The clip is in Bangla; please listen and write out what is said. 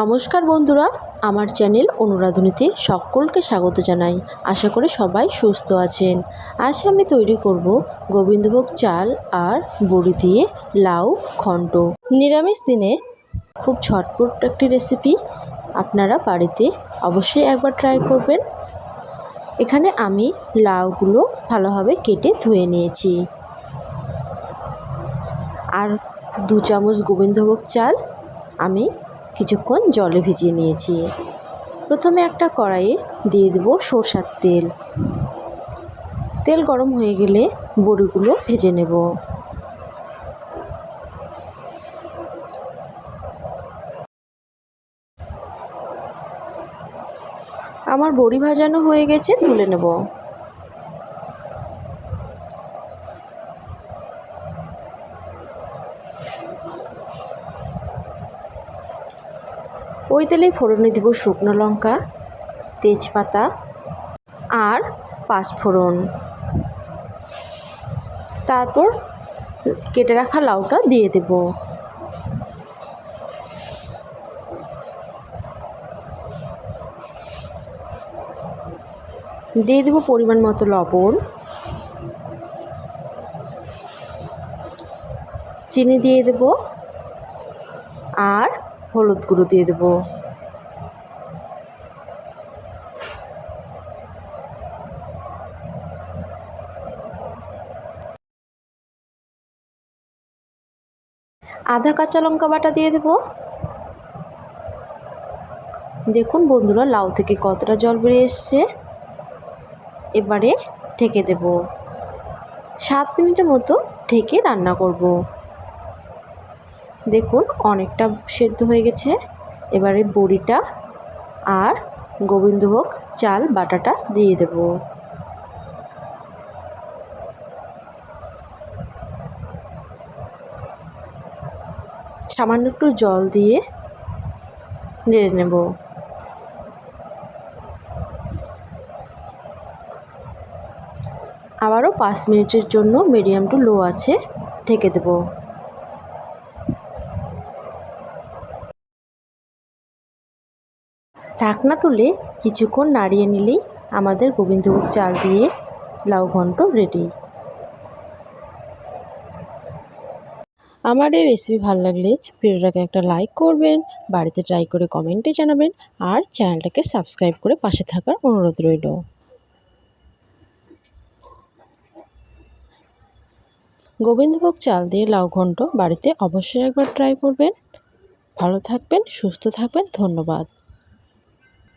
নমস্কার বন্ধুরা, আমার চ্যানেল অনুরাধনীতে সকলকে স্বাগত জানাই। আশা করি সবাই সুস্থ আছেন। আজ আমি তৈরি করব গোবিন্দভোগ চাল আর বড়ি দিয়ে লাউ ঘন্ট। নিরামিষ দিনে খুব ঝটপট একটি রেসিপি আপনারা বাড়িতে অবশ্যই একবার ট্রাই করবেন। এখানে আমি লাউগুলো ভালোভাবে কেটে ধুয়ে নিয়েছি। আর দু চামচ গোবিন্দভোগ চাল আমি কিছুক্ষণ জলে ভিজিয়ে নিয়েছি। প্রথমে একটা কড়াইয়ে দিয়ে দেবো সরষার তেল। তেল গরম হয়ে গেলে বড়িগুলো ভেজে নেব। আমার বড়ি ভাজানো হয়ে গেছে, তুলে নেব। ওই তেলেই ফোড়নে দিব শুকনো লঙ্কা, তেজপাতা আর পাঁচফোড়ন তারপর কেটে রাখা লাউটা দিয়ে দেব। দিয়ে দেবো পরিমাণ মতো লবণ। চিনি দিয়ে দেব আর হলুদ গুঁড়ো দিয়ে দেবো। আধা কাঁচা লঙ্কা বাটা দিয়ে দেব। দেখুন বন্ধুরা, লাউ থেকে কতটা জল বেরিয়ে এসছে। এবারে ঢেকে দেব। সাত মিনিটের মতো ঢেকে রান্না করব। দেখুন, অনেকটা সেদ্ধ হয়ে গেছে। এবারে বড়িটা আর গোবিন্দভোগ চাল, বাটাটা দিয়ে দেব। সামান্য একটু জল দিয়ে নেড়ে নেব। আবারও পাঁচ মিনিটের জন্য মিডিয়াম টু লো আছে, ঢেকে দেবো। ঢাকনা তুলে কিছুক্ষণ নাড়িয়ে নিলেই আমাদের গোবিন্দভোগ চাল দিয়ে লাউ ঘন্ট রেডি আমার এই রেসিপি ভালো লাগলে ভিডিওটাকে একটা লাইক করবেন, বাড়িতে ট্রাই করে কমেন্টে জানাবেন আর চ্যানেলটাকে সাবস্ক্রাইব করে পাশে থাকার অনুরোধ রইল। গোবিন্দভোগ চাল দিয়ে লাউ ঘন্ট বাড়িতে অবশ্যই একবার ট্রাই করবেন। ভালো থাকবেন, সুস্থ থাকবেন, ধন্যবাদ।